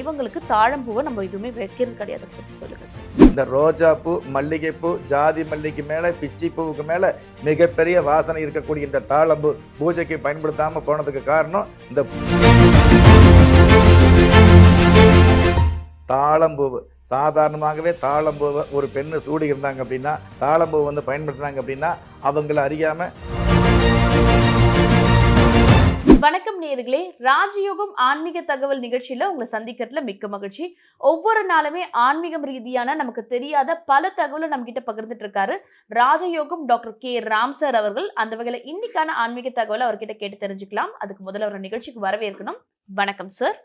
தெய்வங்களுக்கு தாழம்பூவை நம்ம எதுவுமே வைக்கிறது கிடையாது. அதை சொல்லுங்க சார். இந்த ரோஜா பூ மல்லிகைப்பூ ஜாதி மல்லிக்கு மேலே பிச்சி பூவுக்கு மேலே மிகப்பெரிய வாசனை இருக்கக்கூடிய இந்த தாழம்பூ பூஜைக்கு பயன்படுத்தாம போனதுக்கு காரணம் இந்த தாளம்பூவு சாதாரணமாகவே தாளம்பூவை ஒரு பெண்ணு சூடி இருந்தாங்க அப்படின்னா தாளம்பூ வந்து பயன்படுத்தினாங்க அப்படின்னா அவங்கள அறியாமல் வணக்கம் நேர்களே ராஜயோகம் ஆன்மீக தகவல் நிகழ்ச்சியில் உங்களை சந்திக்கிறதுல மிக்க மகிழ்ச்சி. ஒவ்வொரு நாளுமே ஆன்மீகம் ரீதியான நமக்கு தெரியாத பல தகவலை நம்ம கிட்ட பகிர்ந்துட்டு இருக்காரு ராஜயோகம் டாக்டர் கே. ராம் சார் அவர்கள். அந்த வகையில இன்னைக்கான ஆன்மீக தகவலை அவர்கிட்ட கேட்டு தெரிஞ்சுக்கலாம். அதுக்கு முதல்ல அவர் நிகழ்ச்சிக்கு வரவேற்கணும். வணக்கம் சார்.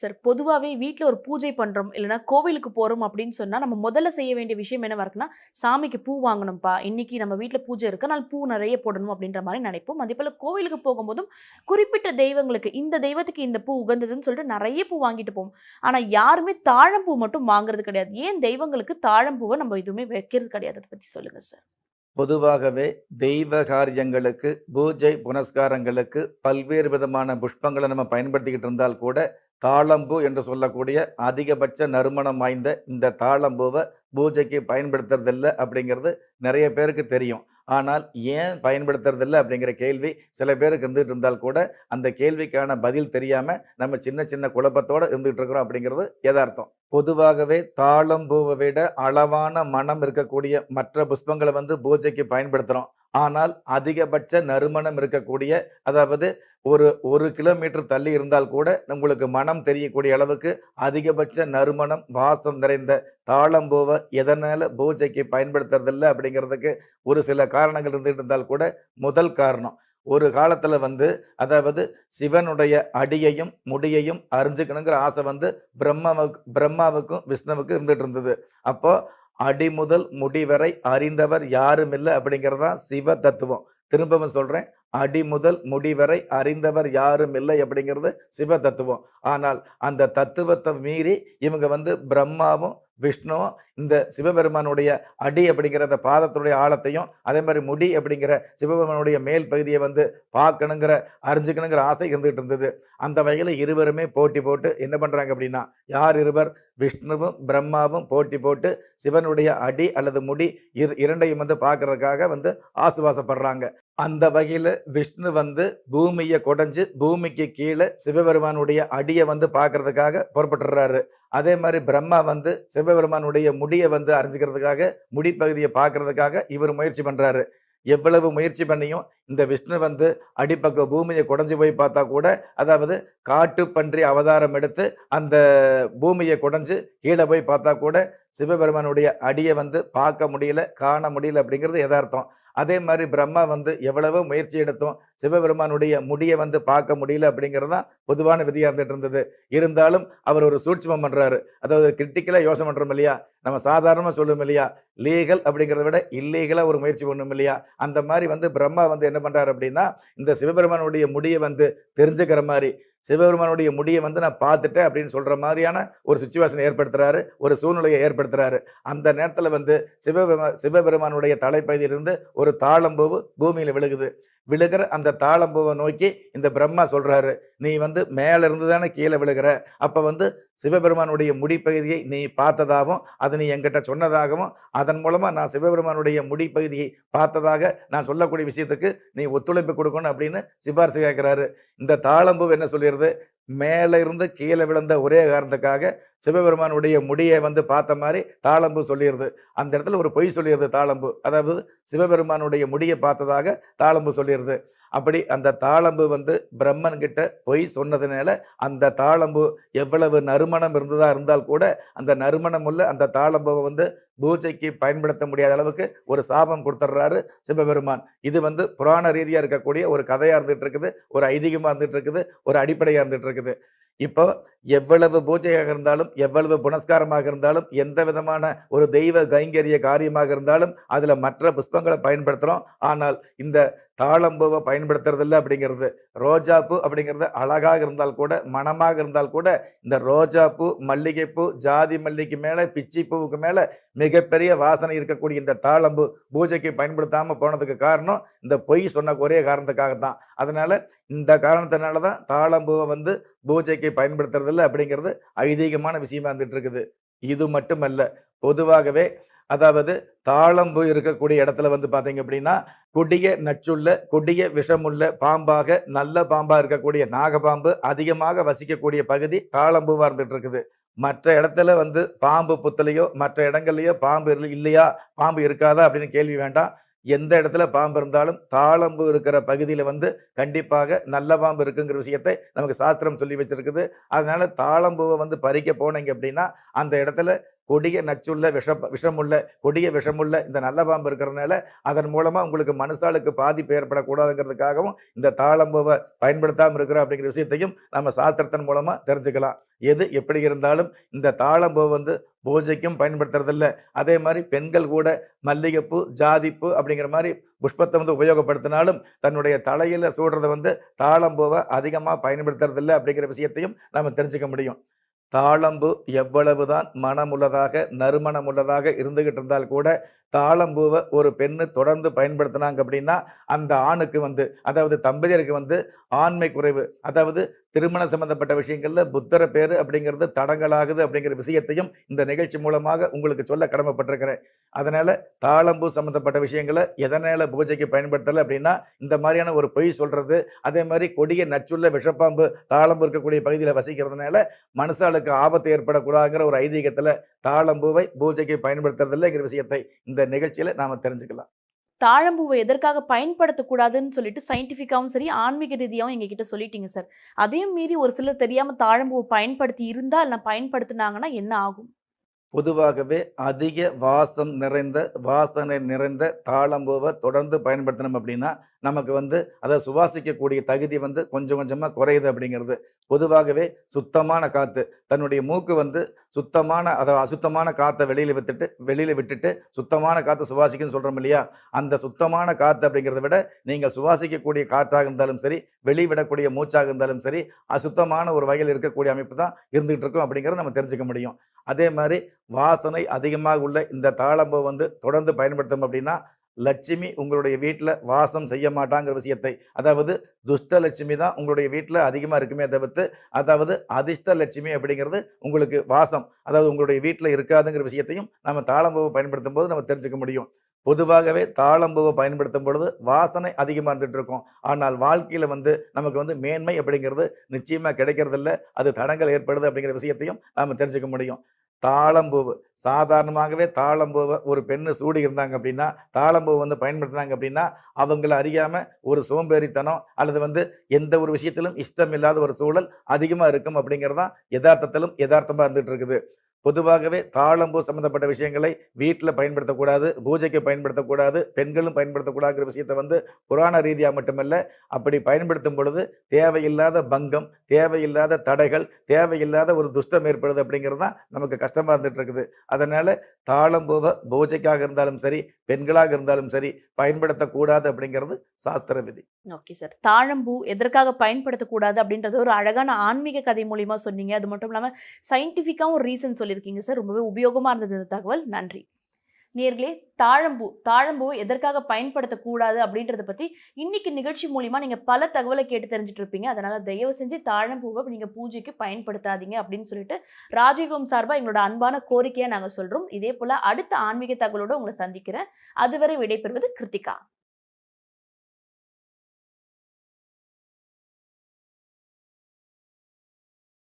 சார் பொதுவாகவே வீட்டில் ஒரு பூஜை பண்ணுறோம் இல்லைன்னா கோவிலுக்கு போகிறோம் அப்படின்னு சொன்னால் நம்ம முதல்ல செய்ய வேண்டிய விஷயம் என்ன இருக்குன்னா சாமிக்கு பூ வாங்கணும்ப்பா இன்றைக்கி நம்ம வீட்டில் பூஜை இருக்கு நான் பூ நிறைய போடணும் அப்படின்ற மாதிரி நினைப்போம். அதே போல் கோவிலுக்கு போகும்போதும் குறிப்பிட்ட தெய்வங்களுக்கு இந்த தெய்வத்துக்கு இந்த பூ உகந்ததுன்னு சொல்லிட்டு நிறைய பூ வாங்கிட்டு போவோம். ஆனால் யாருமே தாழம்பூ மட்டும் வாங்குறது கிடையாது. ஏன் தெய்வங்களுக்கு தாழம்பூவை நம்ம எதுவுமே வைக்கிறது கிடையாது? அதை பற்றி சொல்லுங்கள் சார். பொதுவாகவே தெய்வ காரியங்களுக்கு பூஜை புனஸ்காரங்களுக்கு பல்வேறு விதமான புஷ்பங்களை நம்ம பயன்படுத்திக்கிட்டு இருந்தால் கூட தாளம்பூ என்று சொல்லக்கூடிய அதிகபட்ச நறுமணம் வாய்ந்த இந்த தாளம்பூவை பூஜைக்கு பயன்படுத்துறதில்ல அப்படிங்கிறது நிறைய பேருக்கு தெரியும். ஆனால் ஏன் பயன்படுத்துறதில்ல அப்படிங்கிற கேள்வி சில பேருக்கு இருந்துகிட்டு இருந்தால் கூட அந்த கேள்விக்கான பதில் தெரியாமல் நம்ம சின்ன சின்ன குழப்பத்தோடு இருந்துகிட்டு இருக்கிறோம் அப்படிங்கிறது யதார்த்தம். பொதுவாகவே தாளம்பூவை விட அளவான மனம் இருக்கக்கூடிய மற்ற புஷ்பங்களை வந்து பூஜைக்கு பயன்படுத்துகிறோம் ஆனால் அதிகபட்ச நறுமணம் இருக்கக்கூடிய அதாவது ஒரு ஒரு கிலோமீட்டர் தள்ளி இருந்தால் கூட உங்களுக்கு மனம் தெரியக்கூடிய அளவுக்கு அதிகபட்ச நறுமணம் வாசம் நிறைந்த தாளம்பூவை எதனால் பூஜைக்கு பயன்படுத்துறதில்ல அப்படிங்கிறதுக்கு ஒரு சில காரணங்கள் இருந்துகிட்டு இருந்தால் கூட முதல் காரணம். ஒரு காலத்தில் வந்து அதாவது சிவனுடைய அடியையும் முடியையும் அறிஞ்சுக்கணுங்கிற ஆசை வந்து பிரம்மாவுக்கு பிரம்மாவுக்கும் விஷ்ணுவுக்கும் இருந்துகிட்டு இருந்தது. அப்போது அடி முதல் அறிந்தவர் யாரும் இல்லை அப்படிங்கிறது தான் சிவ தத்துவம். திரும்பவும் சொல்றேன் அடி முதல் முடி வரை அறிந்தவர் யாரும் இல்லை அப்படிங்கிறது சிவ தத்துவம். ஆனால் அந்த தத்துவத்தை மீறி இவங்க வந்து பிரம்மாவும் விஷ்ணுவும் இந்த சிவபெருமானுடைய அடி அப்படிங்கிற அந்த பாதத்துடைய ஆழத்தையும் அதே மாதிரி முடி அப்படிங்கிற சிவபெருமானுடைய மேல் பகுதியை வந்து பார்க்கணுங்கிற அறிஞ்சுக்கணுங்கிற ஆசை இருந்துகிட்டு இருந்தது. அந்த வகையில் இருவருமே போட்டி போட்டு என்ன பண்ணுறாங்க அப்படின்னா யார் இருவர்? விஷ்ணுவும் பிரம்மாவும் போட்டி போட்டு சிவனுடைய அடி அல்லது முடி இரு இரண்டையும் வந்து பார்க்கறதுக்காக வந்து ஆசுவாசப்படுறாங்க. அந்த வகையில் விஷ்ணு வந்து பூமியை குடைஞ்சு பூமிக்கு கீழே சிவபெருமானுடைய அடியை வந்து பார்க்கறதுக்காக புறப்பட்டுறாரு. அதே மாதிரி பிரம்மா வந்து சிவபெருமானுடைய முடியை வந்து அறிஞ்சுக்கிறதுக்காக முடிப்பகுதியை பார்க்கறதுக்காக இவர் முயற்சி பண்ணுறாரு எவ்வளவு முயற்சி பண்ணியும் இந்த விஷ்ணு வந்து அடிப்பக்க பூமியை குடஞ்சி போய் பார்த்தா கூட அதாவது காட்டு பன்றி அவதாரம் எடுத்து அந்த பூமியை குடைஞ்சு கீழே போய் பார்த்தா கூட சிவபெருமானுடைய அடியை வந்து பார்க்க முடியல காண முடியல அப்படிங்கிறது யதார்த்தம். அதே மாதிரி பிரம்மா வந்து எவ்வளவோ முயற்சி எடுத்தோம் சிவபெருமானுடைய முடியை வந்து பார்க்க முடியல அப்படிங்கிறது தான் பொதுவான விதியாக இருந்துட்டு இருந்தது. இருந்தாலும் அவர் ஒரு சூட்சமம் பண்ணுறாரு அதாவது கிரிட்டிக்கலாக யோசனை பண்ணுறோம் இல்லையா? நம்ம சாதாரணமாக சொல்லுவோம் இல்லையா? லீகல் அப்படிங்கிறத விட இல்லீகலாக ஒரு முயற்சி பண்ணும் இல்லையா? அந்த மாதிரி வந்து பிரம்மா வந்து என்ன பண்ணுறாரு அப்படின்னா இந்த சிவபெருமானுடைய முடியை வந்து தெரிஞ்சுக்கிற மாதிரி சிவபெருமானுடைய முடியை வந்து நான் பார்த்துட்டேன் அப்படின்னு சொல்கிற மாதிரியான ஒரு சுச்சுவேஷன் ஏற்படுத்துகிறாரு ஒரு சூழ்நிலையை ஏற்படுத்துகிறாரு அந்த நேரத்தில் வந்து சிவபெருமா சிவபெருமானுடைய தலைப்பகுதியிலிருந்து ஒரு தாளம்பூவு பூமியில் விழுகுது. விழுகிற அந்த தாளம்பூவை நோக்கி இந்த பிரம்மா சொல்கிறாரு நீ வந்து மேல இருந்து தானே கீழே விழுகிற? அப்போ வந்து சிவபெருமானுடைய முடிப்பகுதியை நீ பார்த்ததாகவும் அது நீ என்கிட்ட சொன்னதாகவும் அதன் மூலமாக நான் சிவபெருமானுடைய முடிப்பகுதியை பார்த்ததாக நான் சொல்லக்கூடிய விஷயத்துக்கு நீ ஒத்துழைப்பு கொடுக்கணும் அப்படின்னு சிபாரிசு கேட்குறாரு இந்த தாளம்பூ என்ன சொல்லிடுது மேலே இருந்து கீழே விழுந்த ஒரே காரணத்துக்காக சிவபெருமானுடைய முடியை வந்து பார்த்த மாதிரி தாளம்பு சொல்லிடுது. அந்த இடத்துல ஒரு பொய் சொல்லிடுது தாளம்பு. அதாவது சிவபெருமானுடைய முடியை பார்த்ததாக தாளம்பு சொல்லிடுது. அப்படி அந்த தாளம்பு வந்து பிரம்மன் கிட்ட பொய் சொன்னதுனால அந்த தாளம்பு எவ்வளவு நறுமணம் இருந்ததா இருந்தால் கூட அந்த நறுமணம் உள்ள அந்த தாளம்புவை வந்து பூஜைக்கு பயன்படுத்த முடியாத அளவுக்கு ஒரு சாபம் கொடுத்துட்றாரு சிவபெருமான். இது வந்து புராண ரீதியாக இருக்கக்கூடிய ஒரு கதையாக இருந்துகிட்டு இருக்குது ஒரு ஐதீகமாக இருந்துட்டு இருக்குது ஒரு அடிப்படையாக இருந்துகிட்டு இருக்குது. இப்போ எவ்வளவு பூஜையாக இருந்தாலும் எவ்வளவு புனஸ்காரமாக இருந்தாலும் எந்த விதமான ஒரு தெய்வ கைங்கரிய காரியமாக இருந்தாலும் அதில் மற்ற புஷ்பங்களை பயன்படுத்துகிறோம் ஆனால் இந்த தாழம்பூவை பயன்படுத்துறதில்ல அப்படிங்கிறது. ரோஜாப்பூ அப்படிங்கிறது அழகாக இருந்தால் கூட மணமாக இருந்தால் கூட இந்த ரோஜாப்பூ மல்லிகைப்பூ ஜாதி மல்லிக்கு மேலே பிச்சி பூவுக்கு மேலே மிகப்பெரிய வாசனை இருக்கக்கூடிய இந்த தாழம்பூ பூஜைக்கு பயன்படுத்தாமல் போனதுக்கு காரணம் இந்த பொய் சொன்ன ஒரே காரணத்துக்காக தான் அதனால் இந்த காரணத்தினால தான் தாழம்பூவை வந்து பூஜைக்கு பயன்படுத்துறதில்லை அப்படிங்கிறது ஐதீகமான விஷயமா இருந்துகிட்டு இருக்குது. இது மட்டுமல்ல பொதுவாகவே அதாவது தாழம்பூ இருக்கக்கூடிய இடத்துல வந்து பார்த்தீங்க அப்படின்னா கொடிய நச்சுள்ள கொடிய விஷமுள்ள பாம்பாக நல்ல பாம்பாக இருக்கக்கூடிய நாகபாம்பு அதிகமாக வசிக்கக்கூடிய பகுதி தாழம்பூவா இருந்துட்டு இருக்குது. மற்ற இடத்துல வந்து பாம்பு புத்தலையோ மற்ற இடங்கள்லையோ பாம்பு இல்லையா? பாம்பு இருக்காதா அப்படின்னு கேள்வி வேண்டாம். எந்த இடத்துல பாம்பு இருந்தாலும் தாளம்பு இருக்கிற பகுதியில் வந்து கண்டிப்பாக நல்ல பாம்பு இருக்குங்கிற விஷயத்தை நமக்கு சாஸ்திரம் சொல்லி வச்சிருக்குது. அதனால தாளம்பூவை வந்து பறிக்க போனீங்க அப்படின்னா அந்த இடத்துல கொடிய நச்சுள்ள விஷ விஷமுள்ள கொடிய விஷமுள்ள இந்த நல்ல பாம்பு இருக்கிறதுனால அதன் மூலமாக உங்களுக்கு மனுஷாளுக்கு பாதிப்பு ஏற்படக்கூடாதுங்கிறதுக்காகவும் இந்த தாளம்பூவை பயன்படுத்தாமல் இருக்கிறோம் அப்படிங்கிற விஷயத்தையும் நம்ம சாஸ்திரத்தின் மூலமாக தெரிஞ்சுக்கலாம். எது எப்படி இருந்தாலும் இந்த தாளம்பூ வந்து பூஜைக்கும் பயன்படுத்துறதில்ல. அதே மாதிரி பெண்கள் கூட மல்லிகைப்பூ ஜாதிப்பூ அப்படிங்கிற மாதிரி புஷ்பத்தை வந்து உபயோகப்படுத்தினாலும் தன்னுடைய தலையில் சூடுறதை வந்து தாளம்பூவை அதிகமாக பயன்படுத்துறதில்ல அப்படிங்கிற விஷயத்தையும் நம்ம தெரிஞ்சுக்க முடியும். தாளம்பு எவ்வளவுதான் மனமுள்ளதாக நறுமணமுள்ளதாக இருந்துகிட்டு இருந்தால் கூட தாளம்பூவை ஒரு பெண்ணு தொடர்ந்து பயன்படுத்தினாங்க அப்படின்னா அந்த ஆணுக்கு வந்து அதாவது தம்பதியருக்கு வந்து ஆண்மை குறைவு அதாவது திருமணம் சம்பந்தப்பட்ட விஷயங்களில் புத்தர பேர் அப்படிங்கிறது தடங்கலாகுது அப்படிங்கிற விஷயத்தையும் இந்த நிகழ்ச்சி மூலமாக உங்களுக்கு சொல்ல கடமைப்பட்டிருக்கிறேன். அதனால் தாளம்பூ சம்பந்தப்பட்ட விஷயங்களை எதனால் பூஜைக்கு பயன்படுத்தலை அப்படின்னா இந்த மாதிரியான ஒரு பொய் சொல்கிறது அதே மாதிரி கொடிய நச்சுள்ள விஷப்பாம்பு தாளம்பு இருக்கக்கூடிய பகுதியில் வசிக்கிறதுனால மனுஷாளுக்கு ஆபத்து ஏற்படக்கூடாதுங்கிற ஒரு ஐதீகத்தில் தாளம்பூவை பூஜைக்கு பயன்படுத்துறதில்லைங்கிற விஷயத்தை இந்த இந்த நிகழ்ச்சியில நாம தெரிஞ்சுக்கலாம். தாழம்பூவை எதற்காக பயன்படுத்தக்கூடாதுன்னு சொல்லிட்டு சயின்டிஃபிக்காகவும் சரி ஆன்மீக ரீதியாகவும் எங்ககிட்ட சொல்லிட்டீங்க சார். அதையும் மீறி ஒரு சிலர் தெரியாமல் தாழம்பூவை பயன்படுத்தி இருந்தால் இல்லை பயன்படுத்தினாங்கன்னா என்ன ஆகும்? பொதுவாகவே அதிக வாசம் நிறைந்த வாசனை நிறைந்த தாளம்பூவை தொடர்ந்து பயன்படுத்தணும் அப்படின்னா நமக்கு வந்து அதை சுவாசிக்கக்கூடிய தகுதி வந்து கொஞ்சம் கொஞ்சமாக குறையுது அப்படிங்கிறது. பொதுவாகவே சுத்தமான காற்று தன்னுடைய மூக்கு வந்து சுத்தமான அதை அசுத்தமான காற்றை வெளியில் விட்டுட்டு வெளியில் விட்டுட்டு சுத்தமான காற்றை சுவாசிக்குன்னு சொல்கிறோம் இல்லையா? அந்த சுத்தமான காற்று அப்படிங்கிறத விட நீங்கள் சுவாசிக்கக்கூடிய காற்றாக இருந்தாலும் சரி வெளிவிடக்கூடிய மூச்சாக இருந்தாலும் சரி அசுத்தமான ஒரு வகையில் இருக்கக்கூடிய அமைப்பு தான் இருந்துகிட்டு இருக்கும் அப்படிங்கிறத நம்ம தெரிஞ்சுக்க முடியும். அதே மாதிரி வாசனை அதிகமாக உள்ள இந்த தாளம்பை வந்து தொடர்ந்து பயன்படுத்தணும் அப்படின்னா லட்சுமி உங்களுடைய வீட்டில் வாசம் செய்ய மாட்டாங்கிற விஷயத்தை அதாவது துஷ்ட லட்சுமி தான் உங்களுடைய வீட்டில் அதிகமாக இருக்குமே தவிர்த்து அதாவது அதிர்ஷ்ட லட்சுமி அப்படிங்கிறது உங்களுக்கு வாசம் அதாவது உங்களுடைய வீட்டில் இருக்காதுங்கிற விஷயத்தையும் நம்ம தாளம்பூவை பயன்படுத்தும் போது நம்ம தெரிஞ்சுக்க முடியும். பொதுவாகவே தாளம்பூவை பயன்படுத்தும் பொழுது வாசனை அதிகமாக இருந்துட்டு இருக்கும். ஆனால் வாழ்க்கையில் வந்து நமக்கு வந்து மேன்மை அப்படிங்கிறது நிச்சயமாக கிடைக்கிறதில்ல அது தடங்கள் ஏற்படுது அப்படிங்கிற விஷயத்தையும் நாம் தெரிஞ்சுக்க முடியும். தாளம்பூவு சாதாரணமாகவே தாளம்பூவை ஒரு பெண்ணு சூடி இருந்தாங்க அப்படின்னா தாளம்பூவை வந்து பயன்படுத்தினாங்க அப்படின்னா அவங்கள அறியாமல் ஒரு சோம்பேறித்தனம் அல்லது வந்து எந்த ஒரு விஷயத்திலும் இஷ்டம் இல்லாத ஒரு சூழல் அதிகமாக இருக்கும் அப்படிங்கிறதான் யதார்த்தத்திலும் யதார்த்தமாக இருந்துகிட்டு இருக்குது. பொதுவாகவே தாளம்பூ சம்பந்தப்பட்ட விஷயங்களை வீட்டில் பயன்படுத்தக்கூடாது பூஜைக்கு பயன்படுத்தக்கூடாது பெண்களும் பயன்படுத்தக்கூடாதுங்கிற விஷயத்தை வந்து புராண ரீதியாக மட்டுமல்ல அப்படி பயன்படுத்தும் பொழுது தேவையில்லாத பங்கம் தேவையில்லாத தடைகள் தேவையில்லாத ஒரு துஷ்டம் ஏற்படுது அப்படிங்கிறது தான் நமக்கு கஷ்டமாக இருந்துட்டு இருக்குது. அதனால தாளம்பூவை பூஜைக்காக இருந்தாலும் சரி பெண்களாக இருந்தாலும் சரி பயன்படுத்தக்கூடாது அப்படிங்கிறது சாஸ்திர விதி. Okay sir. தாழம்பூ எதற்காக பயன்படுத்தக்கூடாது அப்படின்றது ஒரு அழகான ஆன்மீக கதை மூலியமாக சொன்னீங்க. அது மட்டும் இல்லாமல் சயின்டிஃபிக்காகவும் ரீசன் சொல்லியிருக்கீங்க சார். ரொம்பவே உபயோகமாக இருந்தது இந்த தகவல். நன்றி. நேர்களே தாழம்பூ தாழம்பூ எதற்காக பயன்படுத்தக்கூடாது அப்படின்றத பற்றி இன்னைக்கு நிகழ்ச்சி மூலிமா நீங்கள் பல தகவலை கேட்டு தெரிஞ்சுட்டு இருப்பீங்க. அதனால் தயவு செஞ்சு தாழம்பூவை நீங்கள் பூஜைக்கு பயன்படுத்தாதீங்க அப்படின்னு சொல்லிட்டு ராஜயோகம் சார்பாக எங்களோட அன்பான கோரிக்கையை நாங்கள் சொல்கிறோம் இதே போல் அடுத்த ஆன்மீக தகவலோடு உங்களை சந்திக்கிறேன். அதுவரை விடைபெறுவது கிருத்திகா.